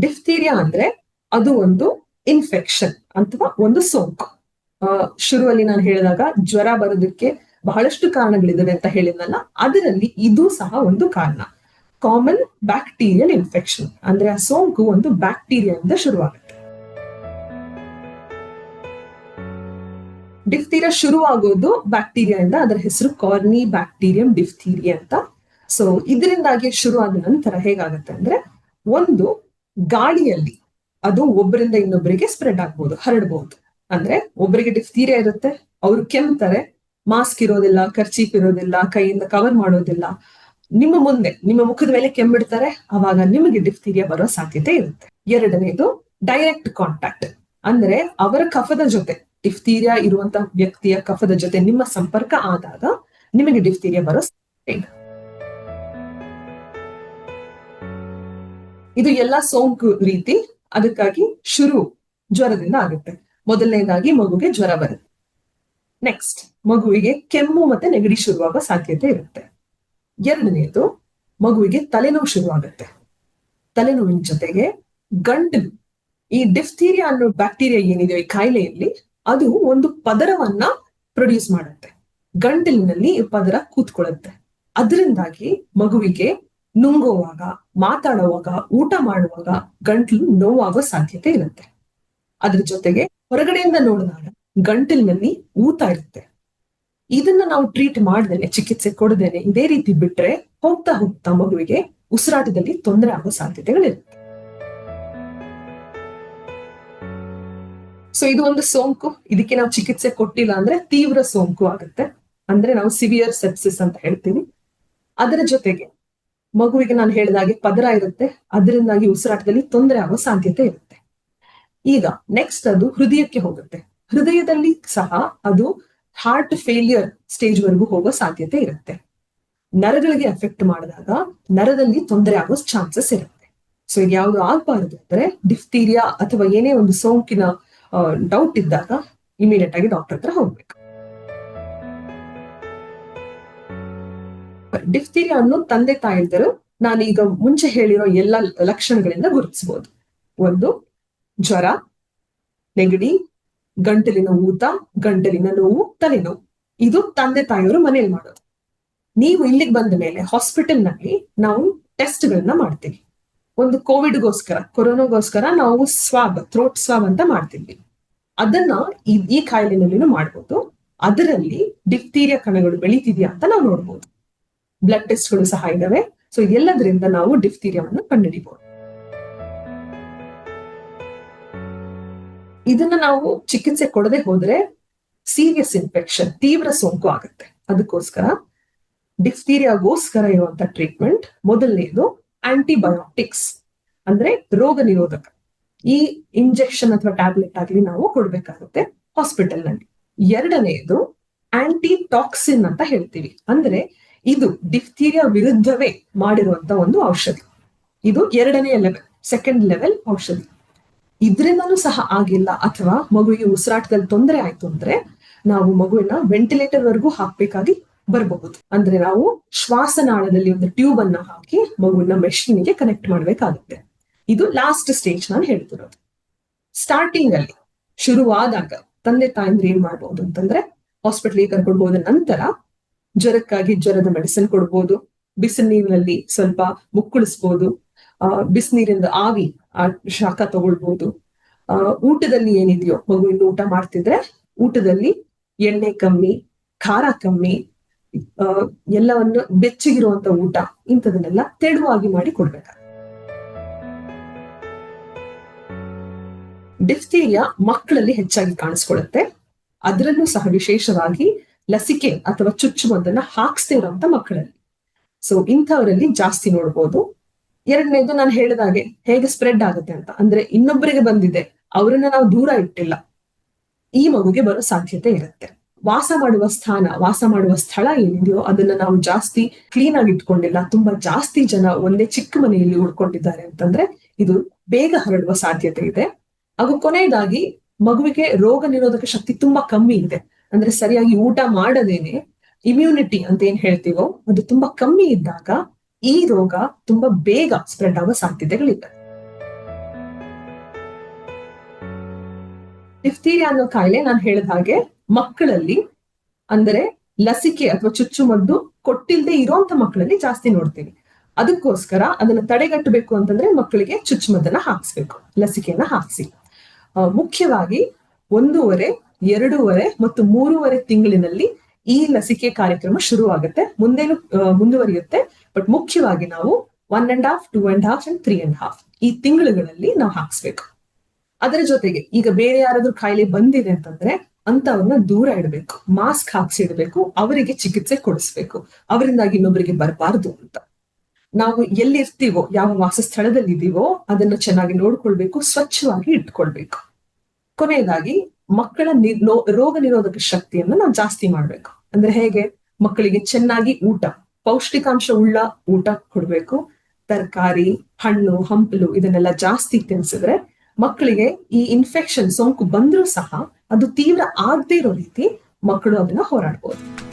ಡಿಫ್ತೀರಿಯಾ ಅಂದ್ರೆ ಅದು ಒಂದು ಇನ್ಫೆಕ್ಷನ್ ಅಥವಾ ಒಂದು ಸೋಂಕು. ಶುರುವಲ್ಲಿ ನಾನು ಹೇಳಿದಾಗ ಜ್ವರ ಬರೋದಕ್ಕೆ ಬಹಳಷ್ಟು ಕಾರಣಗಳಿದ್ದಾವೆ ಅಂತ ಹೇಳಿದ್ನಲ್ಲ, ಅದರಲ್ಲಿ ಇದು ಸಹ ಒಂದು ಕಾರಣ. ಕಾಮನ್ ಬ್ಯಾಕ್ಟೀರಿಯಲ್ ಇನ್ಫೆಕ್ಷನ್ ಅಂದ್ರೆ ಆ ಸೋಂಕು ಒಂದು ಬ್ಯಾಕ್ಟೀರಿಯಾದಿಂದ ಶುರುವಾಗುತ್ತೆ. ಡಿಫ್ತೀರಿಯಾ ಶುರುವಾಗೋದು ಬ್ಯಾಕ್ಟೀರಿಯಾದಿಂದ ಅದರ ಹೆಸರು ಕಾರ್ನಿ ಬ್ಯಾಕ್ಟೀರಿಯಂ ಡಿಫ್ತೀರಿಯಾ ಅಂತ. ಸೊ ಇದರಿಂದಾಗಿ ಶುರುವಾದ ನಂತರ ಹೇಗಾಗುತ್ತೆ ಅಂದ್ರೆ, ಒಂದು ಗಾಳಿಯಲ್ಲಿ ಅದು ಒಬ್ಬರಿಂದ ಇನ್ನೊಬ್ಬರಿಗೆ ಸ್ಪ್ರೆಡ್ ಆಗ್ಬೋದು ಹರಡಬಹುದು ಅಂದ್ರೆ ಒಬ್ಬರಿಗೆ ಡಿಫ್ತೀರಿಯಾ ಇರುತ್ತೆ, ಅವ್ರು ಕೆಮ್ತಾರೆ ಮಾಸ್ಕ್ ಇರೋದಿಲ್ಲ ಖರ್ಚೀಪ್ ಇರೋದಿಲ್ಲ, ಕೈಯಿಂದ ಕವರ್ ಮಾಡೋದಿಲ್ಲ. ನಿಮ್ಮ ಮುಂದೆ, ನಿಮ್ಮ ಮುಖದ ಮೇಲೆ ಕೆಮ್ಮಿಡ್ತಾರೆ, ಅವಾಗ ನಿಮಗೆ ಡಿಫ್ತೀರಿಯಾ ಬರೋ ಸಾಧ್ಯತೆ ಇರುತ್ತೆ. ಎರಡನೇದು ಡೈರೆಕ್ಟ್ ಕಾಂಟ್ಯಾಕ್ಟ್ ಅಂದ್ರೆ ಅವರ ಕಫದ ಜೊತೆ ಡಿಫ್ತೀರಿಯಾ ಇರುವಂತ ವ್ಯಕ್ತಿಯ ಕಫದ ಜೊತೆ ನಿಮ್ಮ ಸಂಪರ್ಕ ಆದಾಗ ನಿಮಗೆ ಡಿಫ್ತೀರಿಯಾ ಬರೋ ಸಾಧ್ಯತೆ ಇದೆ. ಇದು ಎಲ್ಲ ಸೋಂಕು ರೀತಿ ಅದಕ್ಕಾಗಿ ಶುರು ಜ್ವರದಿಂದ ಆಗುತ್ತೆ. ಮೊದಲನೇದಾಗಿ ಮಗುಗೆ ಜ್ವರ ಬರುತ್ತೆ. ನೆಕ್ಸ್ಟ್ ಮಗುವಿಗೆ ಕೆಮ್ಮು ಮತ್ತೆ ನೆಗಡಿ ಶುರುವಾಗೋ ಸಾಧ್ಯತೆ ಇರುತ್ತೆ. ಎರಡನೇದು, ಮಗುವಿಗೆ ತಲೆನೋವು ಶುರುವಾಗುತ್ತೆ. ತಲೆನೋವಿನ ಜೊತೆಗೆ ಗಂಡು, ಈ ಡಿಫ್ತೀರಿಯಾ ಅನ್ನೋ ಬ್ಯಾಕ್ಟೀರಿಯಾ ಏನಿದೆ ಈ ಕಾಯಿಲೆಯಲ್ಲಿ, ಅದು ಒಂದು ಪದರವನ್ನ ಪ್ರೊಡ್ಯೂಸ್ ಮಾಡುತ್ತೆ. ಗಂಟಲಿನಲ್ಲಿ ಪದರ ಕೂತ್ಕೊಳ್ಳುತ್ತೆ. ಅದರಿಂದಾಗಿ ಮಗುವಿಗೆ ನುಂಗುವಾಗ, ಮಾತಾಡುವಾಗ, ಊಟ ಮಾಡುವಾಗ ಗಂಟ್ಲು ನೋವಾಗೋ ಸಾಧ್ಯತೆ ಇರುತ್ತೆ. ಅದ್ರ ಜೊತೆಗೆ ಹೊರಗಡೆಯಿಂದ ನೋಡಿದಾಗ ಗಂಟಲಿನಲ್ಲಿ ಊತ ಇರುತ್ತೆ. ಇದನ್ನ ನಾವು ಟ್ರೀಟ್ ಮಾಡ್ದೇನೆ, ಚಿಕಿತ್ಸೆ ಕೊಡದೇನೆ, ಇದೇ ರೀತಿ ಬಿಟ್ರೆ ಹೋಗ್ತಾ ಹೋಗ್ತಾ ಮಗುವಿಗೆ ಉಸಿರಾಟದಲ್ಲಿ ತೊಂದರೆ ಆಗೋ ಸಾಧ್ಯತೆಗಳಿರುತ್ತೆ. ಸೊ ಇದು ಒಂದು ಸೋಂಕು. ಇದಕ್ಕೆ ನಾವು ಚಿಕಿತ್ಸೆ ಕೊಟ್ಟಿಲ್ಲ ಅಂದ್ರೆ ತೀವ್ರ ಸೋಂಕು ಆಗುತ್ತೆ. ಅಂದ್ರೆ ನಾವು ಸಿವಿಯರ್ ಸೆಪ್ಸಿಸ್ ಅಂತ ಹೇಳ್ತೀವಿ. ಅದರ ಜೊತೆಗೆ ಮಗುವಿಗೆ ನಾನು ಹೇಳಿದಾಗೆ ಪದರ ಇರುತ್ತೆ. ಅದರಿಂದಾಗಿ ಉಸಿರಾಟದಲ್ಲಿ ತೊಂದರೆ ಆಗೋ ಸಾಧ್ಯತೆ ಇರುತ್ತೆ. ಈಗ ನೆಕ್ಸ್ಟ್ ಅದು ಹೃದಯಕ್ಕೆ ಹೋಗುತ್ತೆ. ಹೃದಯದಲ್ಲಿ ಸಹ ಅದು ಹಾರ್ಟ್ ಫೇಲಿಯರ್ ಸ್ಟೇಜ್ ವರೆಗೂ ಹೋಗೋ ಸಾಧ್ಯತೆ ಇರುತ್ತೆ. ನರಗಳಿಗೆ ಎಫೆಕ್ಟ್ ಮಾಡಿದಾಗ ನರದಲ್ಲಿ ತೊಂದರೆ ಆಗೋ ಚಾನ್ಸಸ್ ಇರುತ್ತೆ. ಸೊ ಇದು ಯಾವುದು ಆಗ್ಬಾರದು ಅಂದ್ರೆ ಡಿಫ್ತೀರಿಯಾ ಅಥವಾ ಏನೇ ಒಂದು ಸೋಂಕಿನ ಡೌಟ್ ಇದ್ದಾಗ ಇಮಿಡಿಯೇಟ್ ಆಗಿ ಡಾಕ್ಟರ್ ಹತ್ರ ಹೋಗ್ಬೇಕು. ಡಿಫ್ತೀರಿಯಾ ಅನ್ನು ತಂದೆ ತಾಯಿದರು ನಾನು ಈಗ ಮುಂಚೆ ಹೇಳಿರೋ ಎಲ್ಲ ಲಕ್ಷಣಗಳಿಂದ ಗುರುತಿಸಬಹುದು ಒಂದು, ಜ್ವರ, ನೆಗಡಿ, ಗಂಟಲಿನ ಊತ, ಗಂಟಲಿನ ನೋವು, ತಲೆನೋವು. ಇದು ತಂದೆ ತಾಯಿಯವರು ಮನೇಲಿ ಮಾಡೋದು. ನೀವು ಇಲ್ಲಿಗೆ ಬಂದ ಮೇಲೆ ಹಾಸ್ಪಿಟಲ್ನಲ್ಲಿ ನಾವು ಟೆಸ್ಟ್ ಗಳನ್ನ ಮಾಡ್ತೀವಿ. ಒಂದು ಕೋವಿಡ್ಗೋಸ್ಕರ, ಕೊರೋನಾಗೋಸ್ಕರ ನಾವು ಸ್ವಾಬ್, ಥ್ರೋಟ್ ಸ್ವಾಬ್ ಅಂತ ಮಾಡ್ತಿದ್ವಿ ಅದನ್ನ ಈ ಕಾಯಿಲೆನಲ್ಲಿನೂ ಮಾಡ್ಬೋದು. ಅದರಲ್ಲಿ ಡಿಫ್ತೀರಿಯಾ ಕಣಗಳು ಬೆಳೀತಿದ್ಯಾ ಅಂತ ನಾವು ನೋಡ್ಬೋದು. ಬ್ಲಡ್ ಟೆಸ್ಟ್ಗಳು ಸಹ ಇದಾವೆ. ಸೊ ಎಲ್ಲದರಿಂದ ನಾವು ಡಿಫ್ತೀರಿಯಾವನ್ನು ಕಂಡುಹಿಡಿಬಹುದು ಇದನ್ನ ನಾವು ಚಿಕಿತ್ಸೆ ಕೊಡದೆ ಹೋದ್ರೆ ಸೀರಿಯಸ್ ಇನ್ಫೆಕ್ಷನ್ ತೀವ್ರ ಸೋಂಕು ಆಗುತ್ತೆ. ಅದಕ್ಕೋಸ್ಕರ ಡಿಫ್ತೀರಿಯಾಗೋಸ್ಕರ ಇರುವಂತ ಟ್ರೀಟ್ಮೆಂಟ್ ಮೊದಲನೇದು ಆಂಟಿಬಯೋಟಿಕ್ಸ್ ಅಂದ್ರೆ ರೋಗ ನಿರೋಧಕ. ಈ ಇಂಜೆಕ್ಷನ್ ಅಥವಾ ಟ್ಯಾಬ್ಲೆಟ್ ಆಗ್ಲಿ ನಾವು ಕೊಡ್ಬೇಕಾಗುತ್ತೆ ಹಾಸ್ಪಿಟಲ್ನಲ್ಲಿ. ಎರಡನೆಯದು ಆಂಟಿ ಟಾಕ್ಸಿನ್ ಅಂತ ಹೇಳ್ತೀವಿ. ಅಂದ್ರೆ ಇದು ಡಿಫ್ತೀರಿಯಾ ವಿರುದ್ಧವೇ ಮಾಡಿರುವಂತ ಒಂದು ಔಷಧಿ. ಇದು ಎರಡನೇ ಲೆವೆಲ್ ಸೆಕೆಂಡ್ ಲೆವೆಲ್ ಔಷಧಿ. ಇದ್ರಿಂದನೂ ಸಹ ಆಗಿಲ್ಲ ಅಥವಾ ಮಗುವಿಗೆ ಉಸಿರಾಟದಲ್ಲಿ ತೊಂದರೆ ಆಯ್ತು ಅಂದ್ರೆ ನಾವು ಮಗುವಿನ ವೆಂಟಿಲೇಟರ್ ವರೆಗೂ ಹಾಕ್ಬೇಕಾಗಿ ಬರಬಹುದು. ಅಂದ್ರೆ ನಾವು ಶ್ವಾಸನಾಳದಲ್ಲಿ ಒಂದು ಟ್ಯೂಬ್ ಅನ್ನ ಹಾಕಿ ಮಗುವಿನ ಮೆಷಿನ್ಗೆ ಕನೆಕ್ಟ್ ಮಾಡ್ಬೇಕಾಗುತ್ತೆ. ಇದು ಲಾಸ್ಟ್ ಸ್ಟೇಜ್ ನಾನು ಹೇಳ್ತಿರೋದು. ಸ್ಟಾರ್ಟಿಂಗ್ ಅಲ್ಲಿ ಶುರುವಾದಾಗ ತಂದೆ ತಾಯಿಂದ್ರೆ ಏನ್ ಮಾಡ್ಬೋದು ಅಂತಂದ್ರೆ ಹಾಸ್ಪಿಟ್ಲಿಗೆ ಕರ್ಕೊಂಡು ಹೋದ ನಂತರ ಜ್ವರಕ್ಕಾಗಿ ಜ್ವರದ ಮೆಡಿಸಿನ್ ಕೊಡ್ಬೋದು. ಬಿಸಿ ನೀರಿನಲ್ಲಿ ಸ್ವಲ್ಪ ಮುಕ್ಕುಳಿಸ್ಬೋದು. ಆ ಬಿಸಿನೀರಿಂದ ಆವಿ, ಆ, ಶಾಖ ತಗೊಳ್ಬೋದು. ಆ, ಊಟದಲ್ಲಿ ಏನಿದೆಯೋ, ಮಗು ಇನ್ನು ಊಟ ಮಾಡ್ತಿದ್ರೆ ಊಟದಲ್ಲಿ ಎಣ್ಣೆ ಕಮ್ಮಿ, ಖಾರ ಕಮ್ಮಿ, ಆ, ಎಲ್ಲವನ್ನು ಬೆಚ್ಚಗಿರುವಂತ ಊಟ, ಇಂಥದನ್ನೆಲ್ಲ ತೆಳುವಾಗಿ ಮಾಡಿ ಕೊಡ್ಬೇಕ ಡಿಫ್ತೀರಿಯಾ ಮಕ್ಕಳಲ್ಲಿ ಹೆಚ್ಚಾಗಿ ಕಾಣಿಸ್ಕೊಳ್ಳುತ್ತೆ. ಅದರಲ್ಲೂ ಸಹ ವಿಶೇಷವಾಗಿ ಲಸಿಕೆ ಅಥವಾ ಚುಚ್ಚುಮದ್ದನ್ನ ಹಾಕ್ಸ್ದೇ ಇರುವಂತ ಮಕ್ಕಳಲ್ಲಿ. ಸೊ ಇಂಥವರಲ್ಲಿ ಜಾಸ್ತಿ ನೋಡ್ಬೋದು. ಎರಡನೇದು ನಾನು ಹೇಳಿದಾಗೆ ಹೇಗೆ ಸ್ಪ್ರೆಡ್ ಆಗುತ್ತೆ ಅಂತ. ಅಂದ್ರೆ ಇನ್ನೊಬ್ಬರಿಗೆ ಬಂದಿದೆ, ಅವರನ್ನ ನಾವು ದೂರ ಇಟ್ಟಿಲ್ಲ. ಈ ಮಗುಗೆ ಬರೋ ಸಾಧ್ಯತೆ ಇರುತ್ತೆ. ವಾಸ ಮಾಡುವ ಸ್ಥಾನ, ವಾಸ ಮಾಡುವ ಸ್ಥಳ ಏನಿದೆಯೋ ಅದನ್ನ ನಾವು ಜಾಸ್ತಿ ಕ್ಲೀನ್ ಆಗಿ ಇಟ್ಕೊಂಡಿಲ್ಲ. ತುಂಬಾ ಜಾಸ್ತಿ ಜನ ಒಂದೇ ಚಿಕ್ಕ ಮನೆಯಲ್ಲಿ ಉಳ್ಕೊಂಡಿದ್ದಾರೆ ಅಂತಂದ್ರೆ ಇದು ಬೇಗ ಹರಡುವ ಸಾಧ್ಯತೆ ಇದೆ. ಹಾಗೂ ಕೊನೆಯದಾಗಿ ಮಗುವಿಗೆ ರೋಗ ನಿರೋಧಕ ಶಕ್ತಿ ತುಂಬಾ ಕಮ್ಮಿ ಇದೆ. ಅಂದ್ರೆ ಸರಿಯಾಗಿ ಊಟ ಮಾಡದೇನೆ ಇಮ್ಯುನಿಟಿ ಅಂತ ಏನ್ ಹೇಳ್ತೀವೋ, ಅದು ತುಂಬಾ ಕಮ್ಮಿ ಇದ್ದಾಗ ಈ ರೋಗ ತುಂಬಾ ಬೇಗ ಸ್ಪ್ರೆಡ್ ಆಗೋ ಸಾಧ್ಯತೆಗಳಿದೆ ಡಿಫ್ತೀರಿಯಾ ಅನ್ನೋ ಕಾಯಿಲೆ ನಾನು ಹೇಳಿದ ಹಾಗೆ ಮಕ್ಕಳಲ್ಲಿ, ಅಂದ್ರೆ ಲಸಿಕೆ ಅಥವಾ ಚುಚ್ಚುಮದ್ದು ಕೊಟ್ಟಿಲ್ದೆ ಇರೋಂತ ಮಕ್ಕಳಲ್ಲಿ ಜಾಸ್ತಿ ನೋಡ್ತೀವಿ. ಅದಕ್ಕೋಸ್ಕರ ಅದನ್ನ ತಡೆಗಟ್ಟಬೇಕು ಅಂತಂದ್ರೆ ಮಕ್ಕಳಿಗೆ ಚುಚ್ಚುಮದ್ದನ್ನ ಹಾಕ್ಸ್ಬೇಕು, ಲಸಿಕೆಯನ್ನ ಹಾಕ್ಸಿ. ಮುಖ್ಯವಾಗಿ ಒಂದೂವರೆ, ಎರಡೂವರೆ ಮತ್ತು ಮೂರುವರೆ ತಿಂಗಳಿನಲ್ಲಿ ಈ ಲಸಿಕೆ ಕಾರ್ಯಕ್ರಮ ಶುರುವಾಗುತ್ತೆ. ಮುಂದೇನು ಮುಂದುವರಿಯುತ್ತೆ. ಬಟ್ ಮುಖ್ಯವಾಗಿ ನಾವು one and half two and half and three and half ಈ ತಿಂಗಳುಗಳಲ್ಲಿ ನಾವು ಹಾಕ್ಸ್ಬೇಕು. ಅದರ ಜೊತೆಗೆ ಈಗ ಬೇರೆ ಯಾರಾದ್ರೂ ಕಾಯಿಲೆ ಬಂದಿದೆ ಅಂತಂದ್ರೆ ಅಂತವ್ರನ್ನ ದೂರ ಇಡಬೇಕು. ಮಾಸ್ಕ್ ಹಾಕ್ಸಿ ಇಡಬೇಕು ಅವರಿಗೆ ಚಿಕಿತ್ಸೆ ಕೊಡಿಸ್ಬೇಕು. ಅವರಿಂದಾಗಿ ಇನ್ನೊಬ್ಬರಿಗೆ ಬರಬಾರದು ಅಂತ. ನಾವು ಎಲ್ಲಿರ್ತೀವೋ ಯಾವ ವಾಸಸ್ಥಳದಲ್ಲಿ ಇದೀವೋ ಅದನ್ನ ಚೆನ್ನಾಗಿ ನೋಡ್ಕೊಳ್ಬೇಕು, ಸ್ವಚ್ಛವಾಗಿ ಇಟ್ಕೊಳ್ಬೇಕು. ಕೊನೆಯದಾಗಿ, ಮಕ್ಕಳ ರೋಗ ನಿರೋಧಕ ಶಕ್ತಿಯನ್ನು ನಾವು ಜಾಸ್ತಿ ಮಾಡ್ಬೇಕು. ಅಂದ್ರೆ ಹೇಗೆ? ಮಕ್ಕಳಿಗೆ ಚೆನ್ನಾಗಿ ಊಟ, ಪೌಷ್ಟಿಕಾಂಶ ಉಳ್ಳ ಊಟ ಕೊಡ್ಬೇಕು. ತರಕಾರಿ, ಹಣ್ಣು, ಹಂಪಲು ಇದನ್ನೆಲ್ಲ ಜಾಸ್ತಿ ತಿನ್ಸಿದ್ರೆ ಮಕ್ಕಳಿಗೆ ಈ ಇನ್ಫೆಕ್ಷನ್ ಸೋಂಕು ಬಂದ್ರೂ ಸಹ ಅದು ತೀವ್ರ ಆಗದೇ ಇರೋ ರೀತಿ ಮಕ್ಕಳು ಅದನ್ನ ಹೋರಾಡ್ಬೋದು.